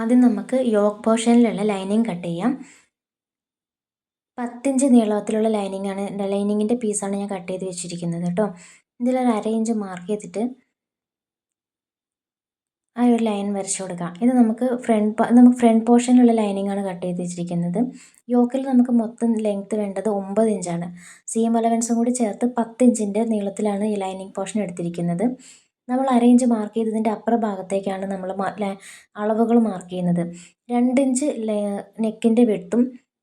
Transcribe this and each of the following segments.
ആദ്യം നമുക്ക് yoke പോർഷനിലുള്ള lining cut ചെയ്യാം. പത്തിഞ്ച് നീളത്തിലുള്ള ലൈനിങ് ആണ് ലൈനിങ്ങിന്റെ പീസാണ് ഞാൻ കട്ട് ചെയ്ത് വെച്ചിരിക്കുന്നത് കേട്ടോ ഇതിലൊരു അര ഇഞ്ച് മാർക്ക് ചെയ്തിട്ട് ആ ഒരു ലൈൻ വരച്ചു കൊടുക്കാം. ഇത് നമുക്ക് ഫ്രണ്ട് നമുക്ക് ഫ്രണ്ട് പോർഷനിലുള്ള ലൈനിങ് ആണ് കട്ട് ചെയ്ത് വെച്ചിരിക്കുന്നത്. യോക്കിൽ നമുക്ക് മൊത്തം ലെങ്ത്ത് വേണ്ടത് ഒമ്പത് ഇഞ്ചാണ്. സീം അലവൻസും കൂടി ചേർത്ത് പത്ത് ഇഞ്ചിന്റെ നീളത്തിലാണ് ഈ ലൈനിങ് പോർഷൻ എടുത്തിരിക്കുന്നത്. നമ്മൾ അരയിഞ്ച് മാർക്ക് ചെയ്തതിന്റെ അപ്പുറ ഭാഗത്തേക്കാണ് നമ്മൾ അളവുകൾ മാർക്ക് ചെയ്യുന്നത്. രണ്ട് ഇഞ്ച് നെക്കിന്റെ വെട്ടും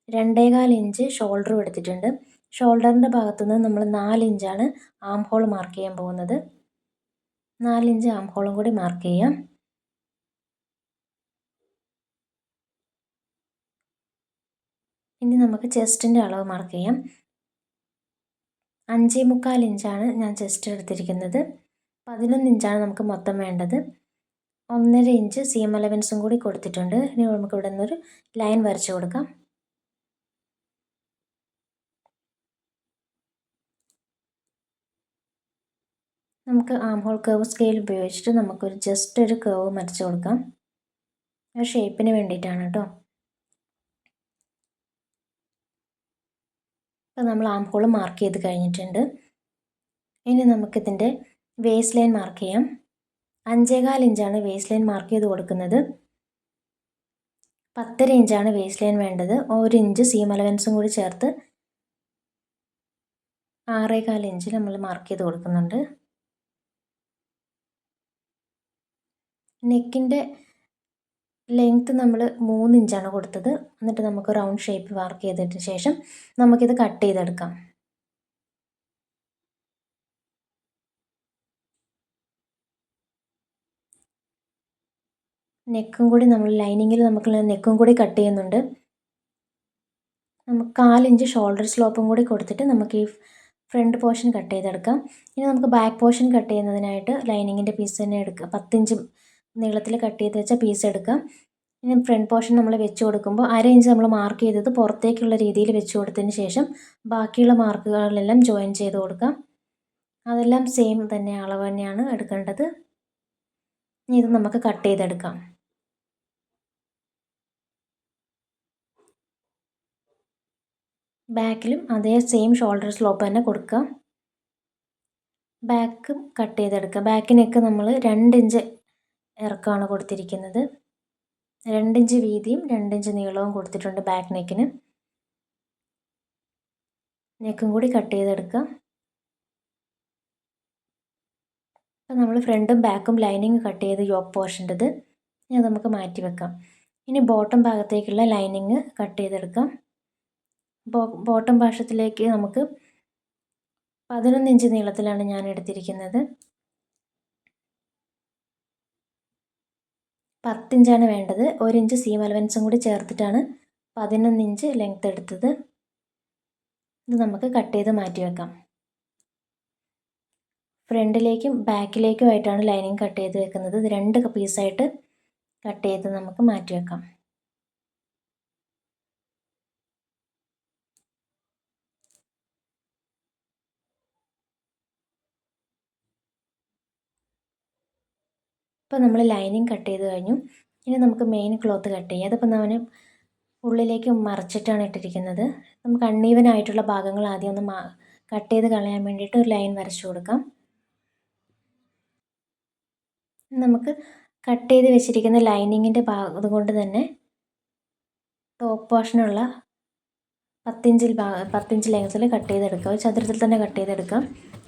രണ്ടേകാൽ ഇഞ്ച് ഷോൾഡറും എടുത്തിട്ടുണ്ട്. ഷോൾഡറിന്റെ ഭാഗത്തുനിന്ന് നമ്മൾ നാലിഞ്ചാണ് ആം ഹോൾ മാർക്ക് ചെയ്യാൻ പോകുന്നത്. നാലിഞ്ച് ആം ഹോളും കൂടി മാർക്ക് ചെയ്യാം. ഇനി നമുക്ക് ചെസ്റ്റിന്റെ അളവ് മാർക്ക് ചെയ്യാം. അഞ്ചേ മുക്കാൽ ഇഞ്ചാണ് ഞാൻ ചെസ്റ്റ് എടുത്തിരിക്കുന്നത്. പതിനൊന്ന് ഇഞ്ചാണ് നമുക്ക് മൊത്തം വേണ്ടത്. ഒന്നര ഇഞ്ച് സീം അലവൻസും കൂടി കൊടുത്തിട്ടുണ്ട്. ഇനി നമുക്ക് ഇവിടെ നിന്നൊരു ലൈൻ വരച്ചു കൊടുക്കാം. നമുക്ക് ആം ഹോൾ കർവ് സ്കെയിൽ ഉപയോഗിച്ചിട്ട് നമുക്കൊരു ജസ്റ്റ് ഒരു കർവ് വരച്ചു കൊടുക്കാം. ഒരു ഷേപ്പിന് വേണ്ടിയിട്ടാണ് കേട്ടോ അപ്പോൾ നമ്മൾ ആം ഹോൾ മാർക്ക് ചെയ്ത് കഴിഞ്ഞിട്ടുണ്ട്. ഇനി നമുക്കിതിന്റെ വേസ്റ്റ് ലൈൻ മാർക്ക് ചെയ്യാം. അഞ്ചേകാൽ ഇഞ്ചാണ് വേസ്റ്റ് ലൈൻ മാർക്ക് ചെയ്ത് കൊടുക്കുന്നത്. പത്തര ഇഞ്ചാണ് വേസ്റ്റ് ലൈൻ വേണ്ടത്. ഒരു ഇഞ്ച് സീം അലവൻസും കൂടി ചേർത്ത് ആറേകാൽ ഇഞ്ച് നമ്മൾ മാർക്ക് ചെയ്ത് കൊടുക്കുന്നുണ്ട്. നെക്കിന്റെ ലെങ്ത്ത് നമ്മൾ മൂന്ന് ഇഞ്ചാണ് കൊടുത്തത്. എന്നിട്ട് നമുക്ക് റൗണ്ട് ഷേപ്പ് വർക്ക് ചെയ്തതിന് ശേഷം നമുക്കിത് കട്ട് ചെയ്തെടുക്കാം. നെക്കും കൂടി നമ്മൾ ലൈനിങ്ങിൽ നമുക്ക് നെക്കും കൂടി കട്ട് ചെയ്യുന്നുണ്ട്. നമുക്ക് കാലിഞ്ച് ഷോൾഡർ സ്ലോപ്പും കൂടി കൊടുത്തിട്ട് നമുക്ക് ഈ ഫ്രണ്ട് പോർഷൻ കട്ട് ചെയ്തെടുക്കാം. ഇനി നമുക്ക് ബാക്ക് പോർഷൻ കട്ട് ചെയ്യുന്നതിനായിട്ട് ലൈനിങ്ങിന്റെ പീസ് തന്നെ എടുക്കുക പത്തിഞ്ച് നീളത്തിൽ കട്ട് ചെയ്ത് വെച്ച പീസ് എടുക്കാം. ഇനി ഫ്രണ്ട് പോർഷൻ നമ്മൾ വെച്ച് കൊടുക്കുമ്പോൾ അര ഇഞ്ച് നമ്മൾ മാർക്ക് ചെയ്തത് പുറത്തേക്കുള്ള രീതിയിൽ വെച്ച് കൊടുത്തതിന് ശേഷം ബാക്കിയുള്ള മാർക്കുകളെല്ലാം ജോയിൻ ചെയ്ത് കൊടുക്കാം. അതെല്ലാം സെയിം തന്നെ അളവ് തന്നെയാണ് എടുക്കേണ്ടത്. ഇനി ഇത് നമുക്ക് കട്ട് ചെയ്തെടുക്കാം. ബാക്കിലും അതേ സെയിം ഷോൾഡർ സ്ലോപ്പ് തന്നെ കൊടുക്കുക. ബാക്ക് കട്ട് ചെയ്തെടുക്കുക. ബാക്കിനൊക്കെ നമ്മൾ രണ്ട് ഇഞ്ച് ഇറക്കമാണ് കൊടുത്തിരിക്കുന്നത്. രണ്ടിഞ്ച് വീതിയും രണ്ടിഞ്ച് നീളവും കൊടുത്തിട്ടുണ്ട് ബാക്ക് നെക്കിന് നെക്കും കൂടി കട്ട് ചെയ്തെടുക്കുക. അപ്പം നമ്മൾ ഫ്രണ്ടും ബാക്കും ലൈനിങ് കട്ട് ചെയ്ത് യോക്ക് പോർഷന്റെത് ഇത് നമുക്ക് മാറ്റി വെക്കാം. ഇനി ബോട്ടം ഭാഗത്തേക്കുള്ള ലൈനിങ് കട്ട് ചെയ്തെടുക്കാം. ബോട്ടം പാഷത്തിലേക്ക് നമുക്ക് പതിനൊന്ന് ഇഞ്ച് നീളത്തിലാണ് ഞാൻ എടുത്തിരിക്കുന്നത്. പത്തിഞ്ചാണ് വേണ്ടത്. ഒരു ഇഞ്ച് സീം അലവൻസും കൂടി ചേർത്തിട്ടാണ് പതിനൊന്ന് ഇഞ്ച് എടുത്തത്. ഇത് നമുക്ക് കട്ട് ചെയ്ത് മാറ്റി വെക്കാം. ഫ്രണ്ടിലേക്കും ബാക്കിലേക്കുമായിട്ടാണ് ലൈനിങ് കട്ട് ചെയ്ത് വെക്കുന്നത്. ഇത് രണ്ട് പീസായിട്ട് കട്ട് ചെയ്ത് നമുക്ക് മാറ്റി വെക്കാം. ഇപ്പോൾ നമ്മൾ ലൈനിങ് കട്ട് ചെയ്ത് കഴിഞ്ഞു. ഇനി നമുക്ക് മെയിൻ ക്ലോത്ത് കട്ട് ചെയ്യാം. അതിപ്പോൾ ഞാൻ ഉള്ളിലേക്ക് മറച്ചിട്ടാണ് ഇട്ടിരിക്കുന്നത്. നമുക്ക് അണ്ണീവൻ ആയിട്ടുള്ള ഭാഗങ്ങൾ ആദ്യം ഒന്ന് കട്ട് ചെയ്ത് കളയാൻ വേണ്ടിയിട്ട് ഒരു ലൈൻ വരച്ചു കൊടുക്കാം. നമുക്ക് കട്ട് ചെയ്ത് വെച്ചിരിക്കുന്ന ലൈനിങ്ങിന്റെ ഭാഗം അതുകൊണ്ട് തന്നെ ടോപ്പ് പോർഷനുള്ള പത്തിഞ്ചിൽ പത്തിഞ്ച് ലെങ്സിൽ കട്ട് ചെയ്തെടുക്കാം. ചതുരത്തിൽ തന്നെ കട്ട് ചെയ്തെടുക്കാം.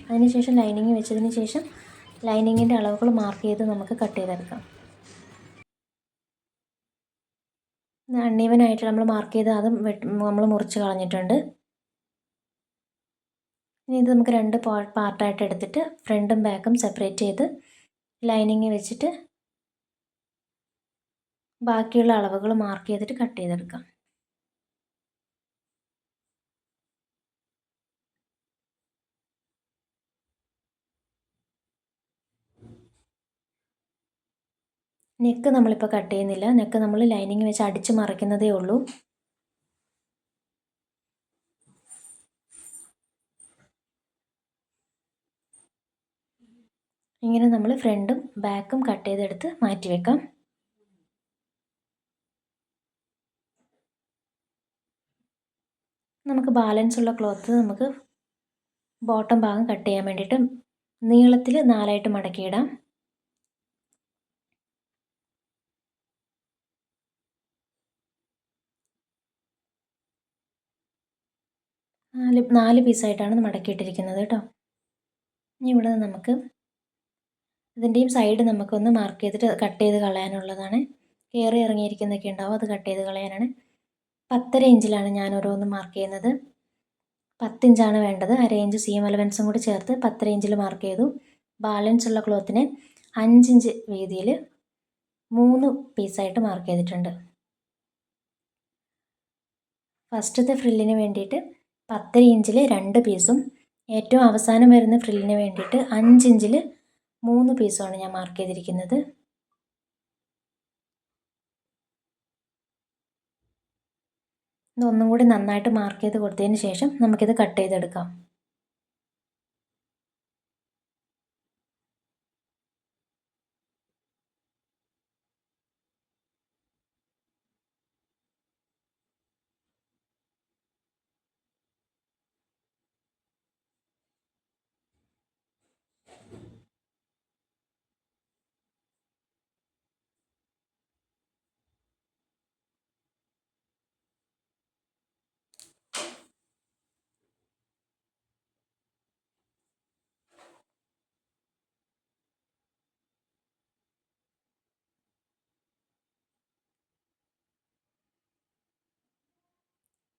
അതിനുശേഷം ലൈനിങ് വെച്ചതിന് ശേഷം ലൈനിങ്ങിന്റെ അളവുകൾ മാർക്ക് ചെയ്ത് നമുക്ക് കട്ട് ചെയ്തെടുക്കാം. അണ്ണീവനായിട്ട് നമ്മൾ മാർക്ക് ചെയ്ത് അതും നമ്മൾ മുറിച്ച് കളഞ്ഞിട്ടുണ്ട്. ഇനി ഇത് നമുക്ക് രണ്ട് പാർട്ടായിട്ട് എടുത്തിട്ട് ഫ്രണ്ടും ബാക്കും സെപ്പറേറ്റ് ചെയ്ത് ലൈനിങ് വെച്ചിട്ട് ബാക്കിയുള്ള അളവുകൾ മാർക്ക് ചെയ്തിട്ട് കട്ട് ചെയ്തെടുക്കാം. നെക്ക് നമ്മളിപ്പോൾ കട്ട് ചെയ്യുന്നില്ല. നെക്ക് നമ്മൾ ലൈനിങ് വെച്ച് അടിച്ച് മറിക്കുന്നതേ ഉള്ളൂ. ഇങ്ങനെ നമ്മൾ ഫ്രണ്ടും ബാക്കും കട്ട് ചെയ്തെടുത്ത് മാറ്റി വെക്കാം. നമുക്ക് ബാലൻസ് ഉള്ള ക്ലോത്ത് നമുക്ക് ബോട്ടം ഭാഗം കട്ട് ചെയ്യാൻ വേണ്ടിയിട്ട് നീളത്തിൽ നാലായിട്ട് മടക്കിയിടാം. നാല് നാല് പീസായിട്ടാണ് മടക്കിയിട്ടിരിക്കുന്നത് കേട്ടോ. ഇനി ഇവിടെ നമുക്ക് ഇതിന്റെയും സൈഡ് നമുക്കൊന്ന് മാർക്ക് ചെയ്തിട്ട് കട്ട് ചെയ്ത് കളയാനുള്ളതാണ്. കയറി ഇറങ്ങിയിരിക്കുന്നതൊക്കെ ഉണ്ടാവും അത് കട്ട് ചെയ്ത് കളയാനാണ്. പത്തര ഇഞ്ചിലാണ് ഞാൻ ഓരോന്ന് മാർക്ക് ചെയ്യുന്നത് പത്തിഞ്ചാണ് വേണ്ടത്. അര ഇഞ്ച് സീം അലവൻസും കൂടി ചേർത്ത് പത്തര ഇഞ്ചിൽ മാർക്ക് ചെയ്തു. ബാലൻസ് ഉള്ള ക്ലോത്തിനെ അഞ്ചിഞ്ച് വീതിയിൽ മൂന്ന് പീസായിട്ട് മാർക്ക് ചെയ്തിട്ടുണ്ട്. ഫസ്റ്റത്തെ ഫ്രില്ലിന് വേണ്ടിയിട്ട് പത്തര ഇഞ്ചിൽ രണ്ട് പീസും ഏറ്റവും അവസാനം വരുന്ന ഫ്രില്ലിന് വേണ്ടിയിട്ട് അഞ്ചിഞ്ചിൽ മൂന്ന് പീസുമാണ് ഞാൻ മാർക്ക് ചെയ്തിരിക്കുന്നത്. ഇതൊന്നും കൂടി നന്നായിട്ട് മാർക്ക് ചെയ്ത് കൊടുത്തതിന് ശേഷം നമുക്കിത് കട്ട് ചെയ്തെടുക്കാം.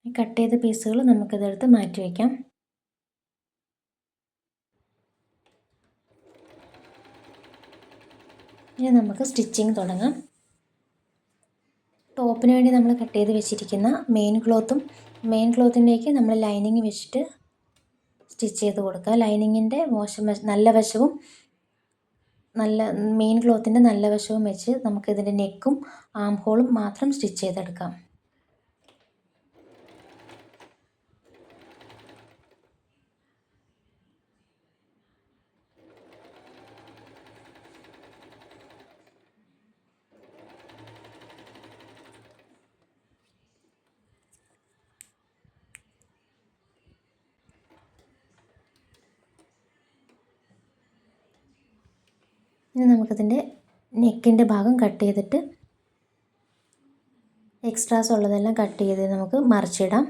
കട്ട് ചെയ്ത പീസുകൾ നമുക്കിതെടുത്ത് മാറ്റി വയ്ക്കാം ഇനി നമുക്ക് സ്റ്റിച്ചിങ് തുടങ്ങാം. ടോപ്പിന് വേണ്ടി നമ്മൾ കട്ട് ചെയ്ത് വെച്ചിരിക്കുന്ന മെയിൻ ക്ലോത്തും മെയിൻ ക്ലോത്തിന്റെയൊക്കെ നമ്മൾ ലൈനിങ് വെച്ചിട്ട് സ്റ്റിച്ച് ചെയ്ത് കൊടുക്കുക. ലൈനിങ്ങിന്റെ മോശം നല്ല വശവും നല്ല മെയിൻ ക്ലോത്തിന്റെ നല്ല വശവും വെച്ച് നമുക്കിതിന്റെ നെക്കും ആം ഹോളും മാത്രം സ്റ്റിച്ച് ചെയ്തെടുക്കാം. ഇനി നമുക്കതിന്റെ നെക്കിന്റെ ഭാഗം കട്ട് ചെയ്തിട്ട് എക്സ്ട്രാസ് ഉള്ളതെല്ലാം കട്ട് ചെയ്ത് നമുക്ക് മറിച്ചിടാം.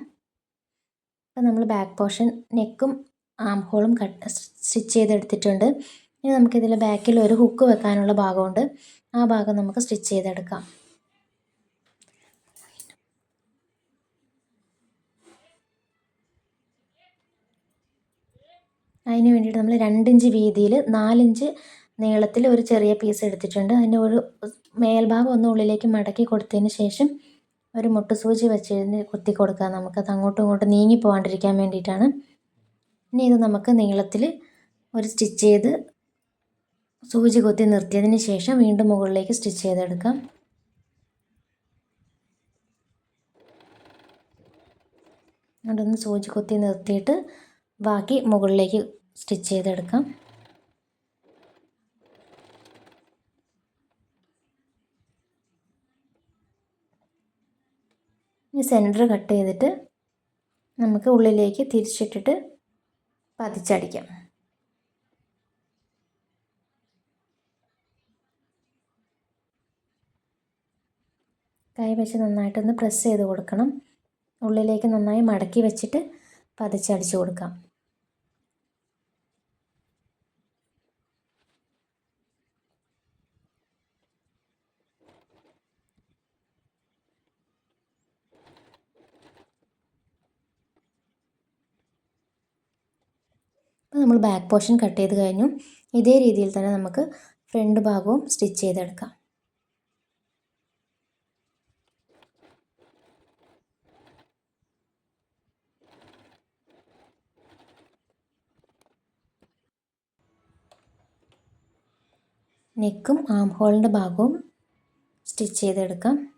അപ്പോൾ നമ്മൾ ബാക്ക് പോർഷൻ നെക്കും ആം ഹോളും കട്ട് സ്റ്റിച്ച് ചെയ്തെടുത്തിട്ടുണ്ട്. ഇനി നമുക്കിതിൽ ബാക്കിൽ ഒരു ഹുക്ക് വെക്കാനുള്ള ഭാഗമുണ്ട്. ആ ഭാഗം നമുക്ക് സ്റ്റിച്ച് ചെയ്തെടുക്കാം. അതിന് വേണ്ടിയിട്ട് നമ്മൾ രണ്ടിഞ്ച് വീതിയിൽ നാലിഞ്ച് നീളത്തിൽ ഒരു ചെറിയ പീസ് എടുത്തിട്ടുണ്ട്. അതിന്റെ ഒരു മേൽഭാഗം ഒന്ന് ഉള്ളിലേക്ക് മടക്കി കൊടുത്തതിന് ശേഷം ഒരു മുട്ടുസൂചി വെച്ച് കുത്തി കൊടുക്കുക നമുക്ക് അത് അങ്ങോട്ടും ഇങ്ങോട്ടും നീങ്ങി പോകാണ്ടിരിക്കാൻ വേണ്ടിയിട്ടാണ്. ഇനി ഇത് നമുക്ക് നീളത്തിൽ ഒരു സ്റ്റിച്ച് ചെയ്ത് സൂചി കുത്തി നിർത്തിയതിന് ശേഷം വീണ്ടും മുകളിലേക്ക് സ്റ്റിച്ച് ചെയ്തെടുക്കാം. അതൊന്ന് സൂചി കുത്തി നിർത്തിയിട്ട് ബാക്കി മുകളിലേക്ക് സ്റ്റിച്ച് ചെയ്തെടുക്കാം. സെന്റർ കട്ട് ചെയ്തിട്ട് നമുക്ക് ഉള്ളിലേക്ക് തിരിച്ചിട്ടിട്ട് പതിച്ചടിക്കാം. കൈ വെച്ച് നന്നായിട്ടൊന്ന് പ്രസ് ചെയ്ത് കൊടുക്കണം. ഉള്ളിലേക്ക് നന്നായി മടക്കി വെച്ചിട്ട് പതിച്ചടിച്ച് കൊടുക്കാം. അപ്പോൾ നമ്മൾ ബാക്ക് പോർഷൻ കട്ട് ചെയ്ത് കഴിഞ്ഞു. ഇതേ രീതിയിൽ തന്നെ നമുക്ക് ഫ്രണ്ട് ഭാഗവും സ്റ്റിച്ച് ചെയ്തെടുക്കാം. നെക്കും ആം ഹോളിന്റെ ഭാഗവും സ്റ്റിച്ച് ചെയ്തെടുക്കാം.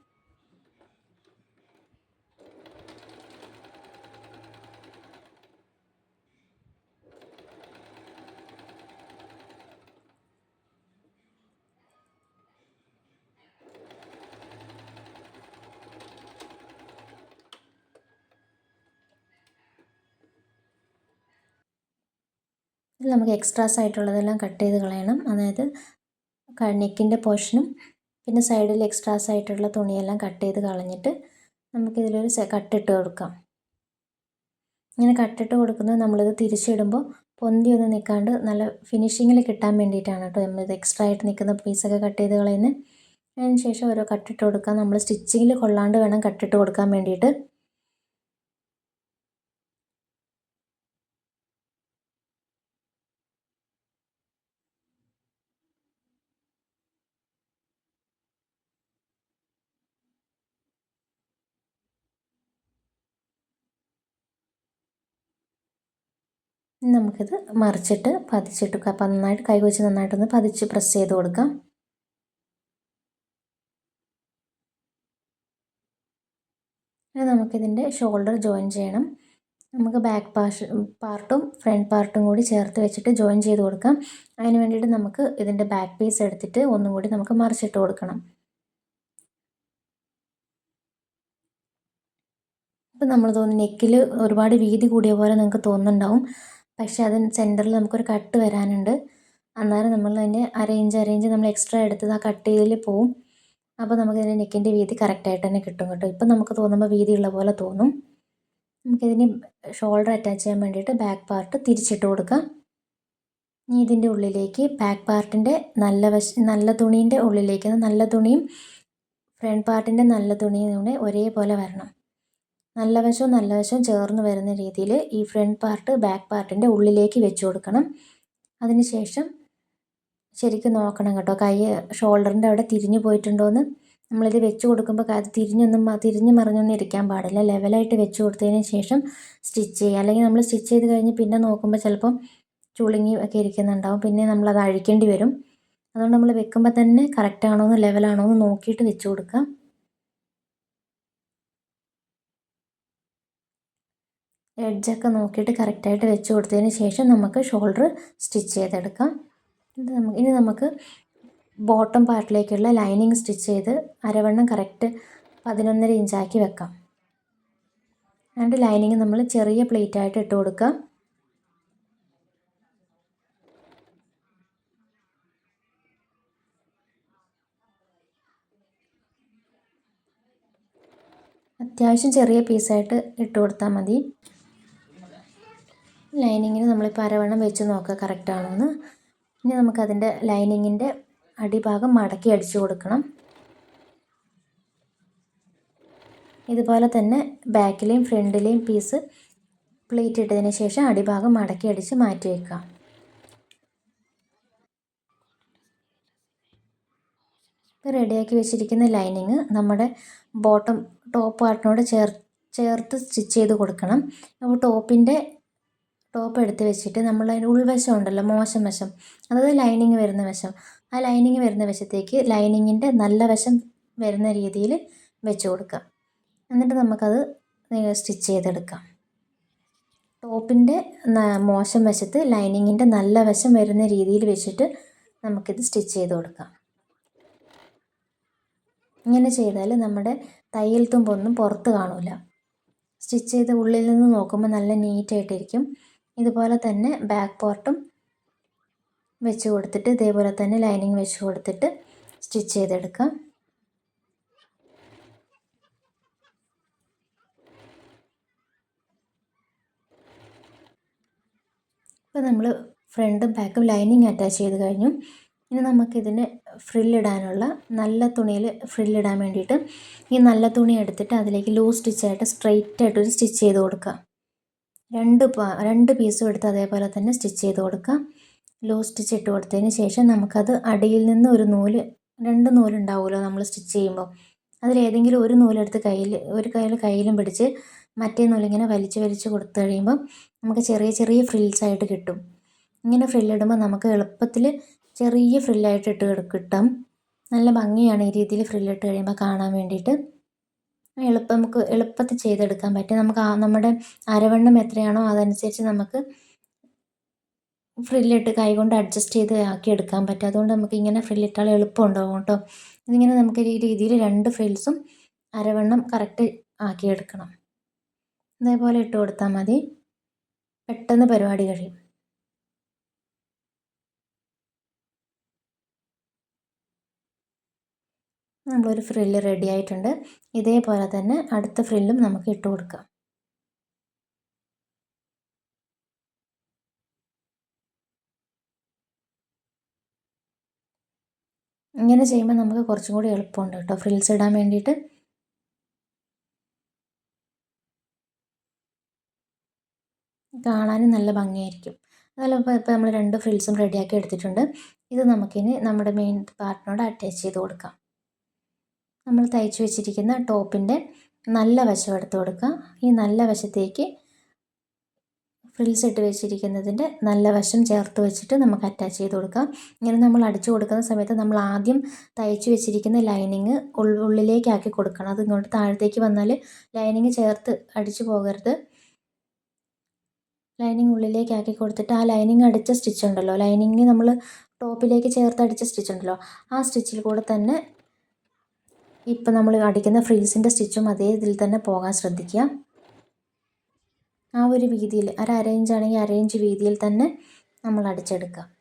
ഇതിൽ നമുക്ക് എക്സ്ട്രാസ് ആയിട്ടുള്ളതെല്ലാം കട്ട് ചെയ്ത് കളയണം. അതായത് നെക്കിന്റെ പോർഷനും പിന്നെ സൈഡിൽ എക്സ്ട്രാസ് ആയിട്ടുള്ള തുണിയെല്ലാം കട്ട് ചെയ്ത് കളഞ്ഞിട്ട് നമുക്കിതിലൊരു കട്ടിട്ട് കൊടുക്കാം. ഇങ്ങനെ കട്ടിട്ട് കൊടുക്കുന്നത് നമ്മളിത് തിരിച്ചിടുമ്പോൾ പൊന്തി ഒന്ന് നിൽക്കാണ്ട് നല്ല ഫിനിഷിങ്ങിൽ കിട്ടാൻ വേണ്ടിയിട്ടാണ് കേട്ടോ. നമ്മളിത് എക്സ്ട്രാ ആയിട്ട് നിൽക്കുന്ന പീസൊക്കെ കട്ട് ചെയ്ത് കളയുന്നത്. അതിന് ശേഷം ഓരോ കട്ടിട്ട് കൊടുക്കാം. നമ്മൾ സ്റ്റിച്ചിങ്ങിൽ കൊള്ളാണ്ട് വേണം കട്ടിട്ട് കൊടുക്കാൻ വേണ്ടിയിട്ട്. നമുക്കിത് മറിച്ചിട്ട് പതിച്ചിട്ട് അപ്പം നന്നായിട്ട് കൈ വെച്ച് നന്നായിട്ടൊന്ന് പതിച്ച് പ്രസ് ചെയ്ത് കൊടുക്കാം. ഇനി നമുക്കിതിന്റെ ഷോൾഡർ ജോയിൻ ചെയ്യണം. നമുക്ക് ബാക്ക് പാഷ് പാർട്ടും ഫ്രണ്ട് പാർട്ടും കൂടി ചേർത്ത് വെച്ചിട്ട് ജോയിൻ ചെയ്ത് കൊടുക്കാം. അതിന് വേണ്ടിയിട്ട് നമുക്ക് ഇതിന്റെ ബാക്ക് പീസ് എടുത്തിട്ട് ഒന്നും കൂടി നമുക്ക് മറിച്ചിട്ട് കൊടുക്കണം. ഇപ്പം നമ്മൾ തോന്നുന്നു നെക്കിൽ ഒരുപാട് വീതി കൂടിയ പോലെ നിങ്ങൾക്ക് തോന്നുന്നുണ്ടാവും. പക്ഷേ അതിന് സെന്ററിൽ നമുക്കൊരു കട്ട് വരാനുണ്ട്. അന്നേരം നമ്മൾ അതിന്റെ അറേഞ്ച് അറേഞ്ച് നമ്മൾ എക്സ്ട്രാ എടുത്തത് ആ കട്ട് ചെയ്തതിൽ പോവും. അപ്പോൾ നമുക്കിതിന്റെ നെക്കിന്റെ വീതി കറക്റ്റായിട്ട് തന്നെ കിട്ടും കേട്ടോ. ഇപ്പം നമുക്ക് തോന്നുമ്പോൾ വീതിയുള്ള പോലെ തോന്നും. നമുക്കിതിന് ഷോൾഡർ അറ്റാച്ച് ചെയ്യാൻ വേണ്ടിയിട്ട് ബാക്ക് പാർട്ട് തിരിച്ചിട്ട് കൊടുക്കാം. ഇനി ഇതിന്റെ ഉള്ളിലേക്ക് ബാക്ക് പാർട്ടിന്റെ നല്ല വശ നല്ല തുണീന്റെ ഉള്ളിലേക്ക് നല്ല തുണിയും ഫ്രണ്ട് പാർട്ടിന്റെ നല്ല തുണിയും ഒരേപോലെ വരണം. നല്ല വശവും നല്ല വശവും ചേർന്ന് വരുന്ന രീതിയിൽ ഈ ഫ്രണ്ട് പാർട്ട് ബാക്ക് പാർട്ടിന്റെ ഉള്ളിലേക്ക് വെച്ച് കൊടുക്കണം. അതിന് ശേഷം ശരിക്കും നോക്കണം കേട്ടോ. കൈ ഷോൾഡറിന്റെ അവിടെ തിരിഞ്ഞു പോയിട്ടുണ്ടോയെന്ന് നമ്മളിത് വെച്ച് കൊടുക്കുമ്പോൾ അത് തിരിഞ്ഞൊന്നും തിരിഞ്ഞ് മറിഞ്ഞൊന്നും ഇരിക്കാൻ പാടില്ല. ലെവലായിട്ട് വെച്ച് കൊടുത്തതിന് ശേഷം സ്റ്റിച്ച് ചെയ്യുക. അല്ലെങ്കിൽ നമ്മൾ സ്റ്റിച്ച് ചെയ്ത് കഴിഞ്ഞ് പിന്നെ നോക്കുമ്പോൾ ചിലപ്പം ചുളുങ്ങി ഒക്കെ ഇരിക്കുന്നുണ്ടാവും. പിന്നെ നമ്മളത് അഴിക്കേണ്ടി വരും. അതുകൊണ്ട് നമ്മൾ വെക്കുമ്പോൾ തന്നെ കറക്റ്റ് ആണോ എന്ന് ലെവലാണോ എന്ന് നോക്കിയിട്ട് വെച്ച് കൊടുക്കുക. എഡ്ജൊക്കെ നോക്കിയിട്ട് കറക്റ്റായിട്ട് വെച്ച് കൊടുത്തതിന് ശേഷം നമുക്ക് ഷോൾഡർ സ്റ്റിച്ച് ചെയ്തെടുക്കാം. ഇനി നമുക്ക് ബോട്ടം പാർട്ടിലേക്കുള്ള ലൈനിങ് സ്റ്റിച്ച് ചെയ്ത് അരവണ്ണം കറക്റ്റ് പതിനൊന്നര ഇഞ്ചാക്കി വെക്കാം. രണ്ട് ലൈനിങ് നമ്മൾ ചെറിയ പ്ലേറ്റ് ആയിട്ട് ഇട്ട് കൊടുക്കാം. അത്യാവശ്യം ചെറിയ പീസായിട്ട് ഇട്ട് കൊടുത്താൽ മതി. ലൈനിങ്ങിന് നമ്മളിപ്പോൾ അരവണ്ണം വെച്ച് നോക്കുക കറക്റ്റാണോ എന്ന് ഇനി നമുക്കതിന്റെ ലൈനിങ്ങിന്റെ അടിഭാഗം മടക്കി അടിച്ചു കൊടുക്കണം. ഇതുപോലെ തന്നെ ബാക്കിലെയും ഫ്രണ്ടിലെയും പീസ് പ്ലേറ്റ് ഇട്ടതിന് ശേഷം അടിഭാഗം മടക്കി അടിച്ച് മാറ്റി വയ്ക്കാം റെഡിയാക്കി വെച്ചിരിക്കുന്ന ലൈനിങ് നമ്മുടെ ബോട്ടം ടോപ്പ് പാർട്ടിനോട് ചേർ ചേർത്ത് സ്റ്റിച്ച് ചെയ്ത് കൊടുക്കണം. അപ്പോൾ ടോപ്പിന്റെ ടോപ്പ് എടുത്ത് വെച്ചിട്ട് നമ്മൾ അതിന്റെ ഉൾവശം ഉണ്ടല്ലോ മോശം വശം. അതായത് ലൈനിങ് വരുന്ന വശം. ആ ലൈനിങ് വരുന്ന വശത്തേക്ക് ലൈനിങ്ങിന്റെ നല്ല വശം വരുന്ന രീതിയിൽ വെച്ച് കൊടുക്കാം എന്നിട്ട് നമുക്കത് സ്റ്റിച്ച് ചെയ്തെടുക്കാം. ടോപ്പിന്റെ മോശം വശത്ത് ലൈനിങ്ങിന്റെ നല്ല വശം വരുന്ന രീതിയിൽ വെച്ചിട്ട് നമുക്കിത് സ്റ്റിച്ച് ചെയ്ത് കൊടുക്കാം. ഇങ്ങനെ ചെയ്താൽ നമ്മുടെ തയ്യൽ തുമ്പൊന്നും പുറത്ത് കാണില്ല സ്റ്റിച്ച് ചെയ്ത് ഉള്ളിൽ നിന്ന് നോക്കുമ്പോൾ നല്ല നീറ്റായിട്ടിരിക്കും ഇതുപോലെ തന്നെ ബാക്ക് പോർട്ടും വെച്ച് കൊടുത്തിട്ട് ഇതേപോലെ തന്നെ ലൈനിങ് വെച്ച് കൊടുത്തിട്ട് സ്റ്റിച്ച് ചെയ്തെടുക്കാം. ഇപ്പോൾ നമ്മൾ ഫ്രണ്ടും ബാക്കും ലൈനിങ് അറ്റാച്ച് ചെയ്ത് കഴിഞ്ഞു. ഇനി നമുക്കിതിന് ഫ്രില്ലിടാനുള്ള നല്ല തുണിയിൽ ഫ്രില്ലിടാൻ വേണ്ടിയിട്ട് ഈ നല്ല തുണി എടുത്തിട്ട് അതിലേക്ക് ലൂസ് സ്റ്റിച്ചായിട്ട് സ്ട്രെയിറ്റ് ആയിട്ടൊരു സ്റ്റിച്ച് ചെയ്ത് കൊടുക്കുക രണ്ട് രണ്ട് പീസും എടുത്ത് അതേപോലെ തന്നെ സ്റ്റിച്ച് ചെയ്ത് കൊടുക്കാം ലോ സ്റ്റിച്ച് ഇട്ട് കൊടുത്തതിന് ശേഷം നമുക്കത് അടിയിൽ നിന്ന് ഒരു നൂൽ രണ്ട് നൂലുണ്ടാവുമല്ലോ നമ്മൾ സ്റ്റിച്ച് ചെയ്യുമ്പോൾ. അതിലേതെങ്കിലും ഒരു നൂലെടുത്ത് കയ്യിൽ ഒരു കയ്യിൽ കയ്യിലും പിടിച്ച് മറ്റേ നൂലിങ്ങനെ വലിച്ച് വലിച്ച് കൊടുത്തു കഴിയുമ്പോൾ നമുക്ക് ചെറിയ ചെറിയ ഫ്രിൽസ് ആയിട്ട് കിട്ടും. ഇങ്ങനെ ഫ്രില്ലിടുമ്പോൾ നമുക്ക് എളുപ്പത്തിൽ ചെറിയ ഫ്രില്ലായിട്ട് ഇട്ട് കിട്ടും. നല്ല ഭംഗിയാണ് ഈ രീതിയിൽ ഫ്രില്ലിട്ട് കഴിയുമ്പോൾ കാണാൻ വേണ്ടിയിട്ട്. എളുപ്പം നമുക്ക് എളുപ്പത്തിൽ ചെയ്തെടുക്കാൻ പറ്റും. നമുക്ക് ആ നമ്മുടെ അരവണ്ണം എത്രയാണോ അതനുസരിച്ച് നമുക്ക് ഫ്രില്ലിട്ട് കൈകൊണ്ട് അഡ്ജസ്റ്റ് ചെയ്ത് ആക്കി എടുക്കാൻ പറ്റും. അതുകൊണ്ട് നമുക്ക് ഇങ്ങനെ ഫ്രില്ലിട്ടാൽ എളുപ്പം ഉണ്ടാവും കേട്ടോ. ഇതിങ്ങനെ നമുക്ക് ഈ രീതിയിൽ രണ്ട് ഫ്രിൽസും അരവണ്ണം കറക്റ്റ് ആക്കിയെടുക്കണം അതേപോലെ ഇട്ട് കൊടുത്താൽ മതി. പെട്ടെന്ന് പരിപാടി കഴിയും. നമ്മളൊരു ഫ്രില്ല് റെഡി ആയിട്ടുണ്ട്. ഇതേപോലെ തന്നെ അടുത്ത ഫ്രില്ലും നമുക്ക് ഇട്ട് കൊടുക്കാം. ഇങ്ങനെ ചെയ്യുമ്പോൾ നമുക്ക് കുറച്ചും കൂടി എളുപ്പമുണ്ട് കേട്ടോ. ഫ്രിൽസ് ഇടാൻ വേണ്ടിയിട്ട്. കാണാനും നല്ല ഭംഗിയായിരിക്കും. അതുപോലെ ഇപ്പോൾ ഇപ്പോൾ നമ്മൾ രണ്ട് ഫ്രിൽസും റെഡിയാക്കി എടുത്തിട്ടുണ്ട്. ഇത് നമുക്കിനി നമ്മുടെ മെയിൻ പാർട്ടിനോട് അറ്റാച്ച് ചെയ്ത് കൊടുക്കാം. നമ്മൾ തയ്ച്ചു വെച്ചിരിക്കുന്ന ടോപ്പിന്റെ നല്ല വശം എടുത്ത് കൊടുക്കുക. ഈ നല്ല വശത്തേക്ക് ഫ്രിൽസ് ഇട്ട് വെച്ചിരിക്കുന്നതിന്റെ നല്ല വശം ചേർത്ത് വെച്ചിട്ട് നമുക്ക് അറ്റാച്ച് ചെയ്ത് കൊടുക്കാം. ഇങ്ങനെ നമ്മൾ അടിച്ചു കൊടുക്കുന്ന സമയത്ത് നമ്മൾ ആദ്യം തയ്ച്ചു വെച്ചിരിക്കുന്ന ലൈനിങ് ഉള്ളിലേക്കാക്കി കൊടുക്കണം. അത് ഇങ്ങോട്ട് താഴത്തേക്ക് വന്നാൽ ലൈനിങ് ചേർത്ത് അടിച്ചു പോകരുത്. ലൈനിങ് ഉള്ളിലേക്കാക്കി കൊടുത്തിട്ട് ആ ലൈനിങ് അടിച്ച സ്റ്റിച്ച് ഉണ്ടല്ലോ. ലൈനിങ് നമ്മൾ ടോപ്പിലേക്ക് ചേർത്ത് അടിച്ച സ്റ്റിച്ച് ഉണ്ടല്ലോ. ആ സ്റ്റിച്ചിൽ കൂടെ തന്നെ ഇപ്പം നമ്മൾ അടിക്കുന്ന ഫ്രീസിന്റെ സ്റ്റിച്ചും അതേ ഇതിൽ തന്നെ പോകാൻ ശ്രദ്ധിക്കുക. ആ ഒരു വീതിയിൽ ഒരു അരയിഞ്ച് ആണെങ്കിൽ ഇഞ്ച് വീതിയിൽ തന്നെ നമ്മൾ അടിച്ചെടുക്കുക.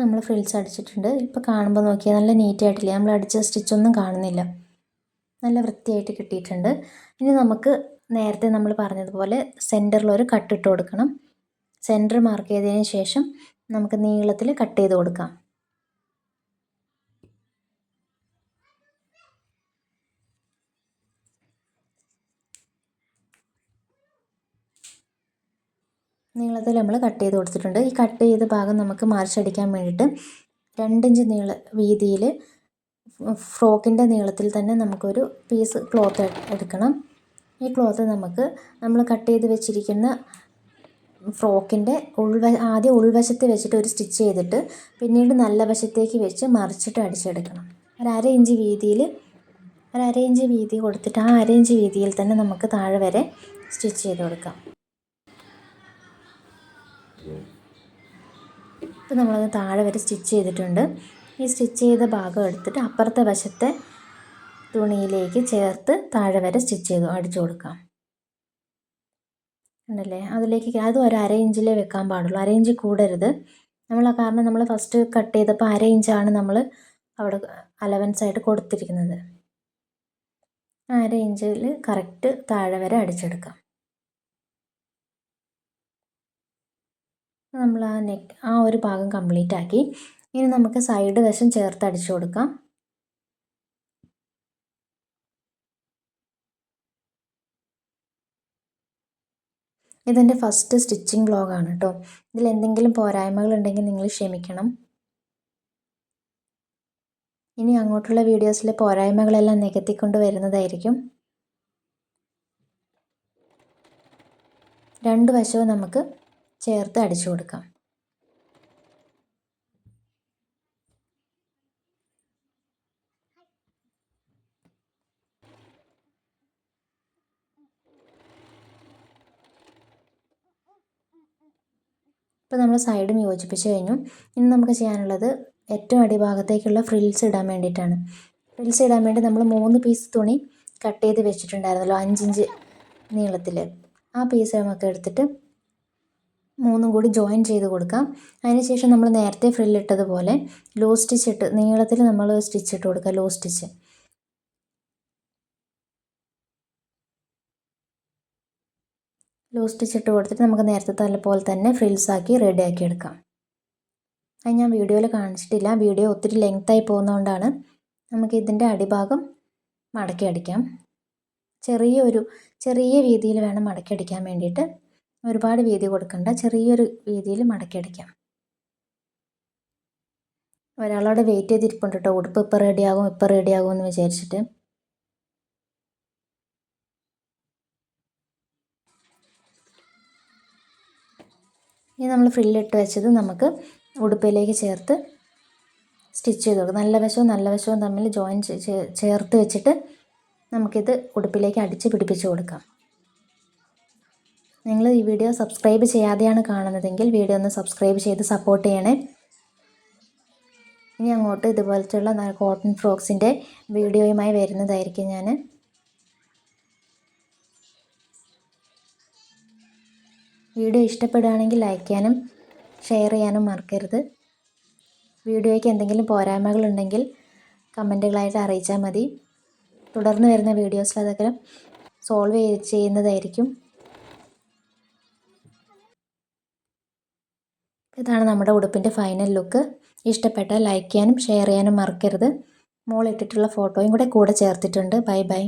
നമ്മൾ ഫ്രിൽസ് അടിച്ചിട്ടുണ്ട്. ഇപ്പോൾ കാണുമ്പോൾ നോക്കിയാൽ നല്ല നീറ്റായിട്ടില്ല നമ്മൾ അടിച്ച സ്റ്റിച്ചൊന്നും കാണുന്നില്ല. നല്ല വൃത്തിയായിട്ട് കിട്ടിയിട്ടുണ്ട്. ഇനി നമുക്ക് നേരത്തെ നമ്മൾ പറഞ്ഞതുപോലെ സെന്ററിലൊരു കട്ടിട്ട് കൊടുക്കണം. സെന്റർ മാർക്ക് ചെയ്തതിന് ശേഷം നമുക്ക് നീളത്തിൽ കട്ട് ചെയ്ത് കൊടുക്കാം. നീളത്തിൽ നമ്മൾ കട്ട് ചെയ്ത് കൊടുത്തിട്ടുണ്ട്. ഈ കട്ട് ചെയ്ത ഭാഗം നമുക്ക് മറിച്ചടിക്കാൻ വേണ്ടിയിട്ട് രണ്ടിഞ്ച് നീള വീതിയിൽ ഫ്രോക്കിന്റെ നീളത്തിൽ തന്നെ നമുക്കൊരു പീസ് ക്ലോത്ത് എടുക്കണം. ഈ ക്ലോത്ത് നമുക്ക് നമ്മൾ കട്ട് ചെയ്ത് വെച്ചിരിക്കുന്ന ഫ്രോക്കിന്റെ ഉൾവ ആദ്യം ഉൾവശത്ത് വെച്ചിട്ട് ഒരു സ്റ്റിച്ച് ചെയ്തിട്ട് പിന്നീട് നല്ല വശത്തേക്ക് വെച്ച് മറിച്ചിട്ട് അടിച്ചെടുക്കണം. ഒരു അര ഇഞ്ച് വീതിയിൽ ഒരു അര ഇഞ്ച് വീതി കൊടുത്തിട്ട് ആ അര ഇഞ്ച് വീതിയിൽ തന്നെ നമുക്ക് താഴെ വരെ സ്റ്റിച്ച് ചെയ്ത് കൊടുക്കാം. ഇപ്പം നമ്മളത് താഴെ വരെ സ്റ്റിച്ച് ചെയ്തിട്ടുണ്ട്. ഈ സ്റ്റിച്ച് ചെയ്ത ഭാഗം എടുത്തിട്ട് അപ്പുറത്തെ വശത്തെ തുണിയിലേക്ക് ചേർത്ത് താഴെ വരെ സ്റ്റിച്ച് ചെയ്തു അടിച്ചു കൊടുക്കാം. ഉണ്ടല്ലേ അതിലേക്ക് അത് ഒരു അര ഇഞ്ചിലേ വെക്കാൻ പാടുള്ളൂ. അര ഇഞ്ച് കൂടരുത്. നമ്മൾ കാരണം നമ്മൾ ഫസ്റ്റ് കട്ട് ചെയ്തപ്പോൾ അര ഇഞ്ചാണ് നമ്മൾ അവിടെ അലവൻസ് ആയിട്ട് കൊടുത്തിരിക്കുന്നത്. അര ഇഞ്ചിൽ കറക്റ്റ് താഴെ വരെ അടിച്ചെടുക്കാം. നമ്മൾ ആ നെക്ക് ആ ഒരു ഭാഗം കംപ്ലീറ്റ് ആക്കി. ഇനി നമുക്ക് സൈഡ് വശം ചേർത്ത് അടിച്ചു കൊടുക്കാം. ഇതെന്റെ ഫസ്റ്റ് സ്റ്റിച്ചിങ് ബ്ലോഗാണ് കേട്ടോ ഇതിൽ എന്തെങ്കിലും പോരായ്മകൾ ഉണ്ടെങ്കിൽ നിങ്ങൾ ക്ഷമിക്കണം. ഇനി അങ്ങോട്ടുള്ള വീഡിയോസിലെ പോരായ്മകളെല്ലാം നികത്തിക്കൊണ്ട് വരുന്നതായിരിക്കും. രണ്ട് വശവും നമുക്ക് ചേർത്ത് അടിച്ചു കൊടുക്കാം. ഇപ്പോൾ നമ്മൾ സൈഡും യോജിപ്പിച്ച് കഴിഞ്ഞു. ഇനി നമുക്ക് ചെയ്യാനുള്ളത് ഏറ്റവും അടിഭാഗത്തേക്കുള്ള ഫ്രിൽസ് ഇടാൻ വേണ്ടിയിട്ടാണ്. ഫ്രിൽസ് ഇടാൻ വേണ്ടി നമ്മൾ മൂന്ന് പീസ് തുണി കട്ട് ചെയ്ത് വെച്ചിട്ടുണ്ടായിരുന്നല്ലോ അഞ്ചിഞ്ച് നീളത്തിൽ ആ പീസ് നമുക്ക് എടുത്തിട്ട് മൂന്നും കൂടി ജോയിൻ ചെയ്ത് കൊടുക്കാം. അതിനുശേഷം നമ്മൾ നേരത്തെ ഫ്രില്ലിട്ടതുപോലെ ലോ സ്റ്റിച്ച് ഇട്ട് നീളത്തിൽ നമ്മൾ സ്റ്റിച്ച് ഇട്ട് കൊടുക്കുക ലോ സ്റ്റിച്ച് ലോ സ്റ്റിച്ച് ഇട്ട് കൊടുത്തിട്ട് നമുക്ക് നേരത്തെ തല പോലെ തന്നെ ഫ്രിൽസാക്കി ആക്കി എടുക്കാം. അത് ഞാൻ വീഡിയോയിൽ കാണിച്ചിട്ടില്ല. വീഡിയോ ഒത്തിരി ലെങ്ത്തായി പോകുന്നതുകൊണ്ടാണ് നമുക്ക് ഇതിന്റെ അടിഭാഗം മടക്കി അടിക്കാം. ചെറിയൊരു ചെറിയ രീതിയിൽ വേണം മടക്കി അടിക്കാൻ വേണ്ടിയിട്ട്. ഒരുപാട് വീതി കൊടുക്കണ്ട. ചെറിയൊരു വീതിയിൽ മടക്കി അടിക്കാം. ഒരാളോട് വെയിറ്റ് ചെയ്തിരിപ്പുണ്ട് കേട്ടോ ഉടുപ്പ് ഇപ്പം റെഡിയാകും ഇപ്പം റെഡിയാകും എന്ന് വിചാരിച്ചിട്ട്. ഇനി നമ്മൾ ഫ്രില്ലിട്ട് വെച്ചത് നമുക്ക് ഉടുപ്പിലേക്ക് ചേർത്ത് സ്റ്റിച്ച് ചെയ്ത് കൊടുക്കും. നല്ല വശവും നല്ല വശവും തമ്മിൽ ജോയിൻ ചേർത്ത് വെച്ചിട്ട് നമുക്കിത് ഉടുപ്പിലേക്ക് അടിച്ച് പിടിപ്പിച്ച് കൊടുക്കാം. നിങ്ങൾ ഈ വീഡിയോ സബ്സ്ക്രൈബ് ചെയ്യാതെയാണ് കാണുന്നതെങ്കിൽ വീഡിയോ ഒന്ന് സബ്സ്ക്രൈബ് ചെയ്ത് സപ്പോർട്ട് ചെയ്യണേ. ഇനി അങ്ങോട്ട് ഇതുപോലത്തുള്ള കോട്ടൺ ഫ്രോക്സിന്റെ വീഡിയോയുമായി വരുന്നതായിരിക്കും ഞാൻ വീഡിയോ ഇഷ്ടപ്പെടുകയാണെങ്കിൽ ലൈക്ക് ചെയ്യാനും ഷെയർ ചെയ്യാനും മറക്കരുത്. വീഡിയോയ്ക്ക് എന്തെങ്കിലും പോരായ്മകളുണ്ടെങ്കിൽ കമന്റുകളായിട്ട് അറിയിച്ചാൽ മതി. തുടർന്ന് വരുന്ന വീഡിയോസിൽ അതൊക്കെ സോൾവ് ചെയ്യുന്നതായിരിക്കും. ഇതാണ് നമ്മുടെ ഉടുപ്പിന്റെ ഫൈനൽ ലുക്ക് ഇഷ്ടപ്പെട്ടാൽ ലൈക്ക് ചെയ്യാനും ഷെയർ ചെയ്യാനും മറക്കരുത്. മോളിട്ടിട്ടുള്ള ഫോട്ടോയും കൂടെ കൂടെ ചേർത്തിട്ടുണ്ട്. Bye bye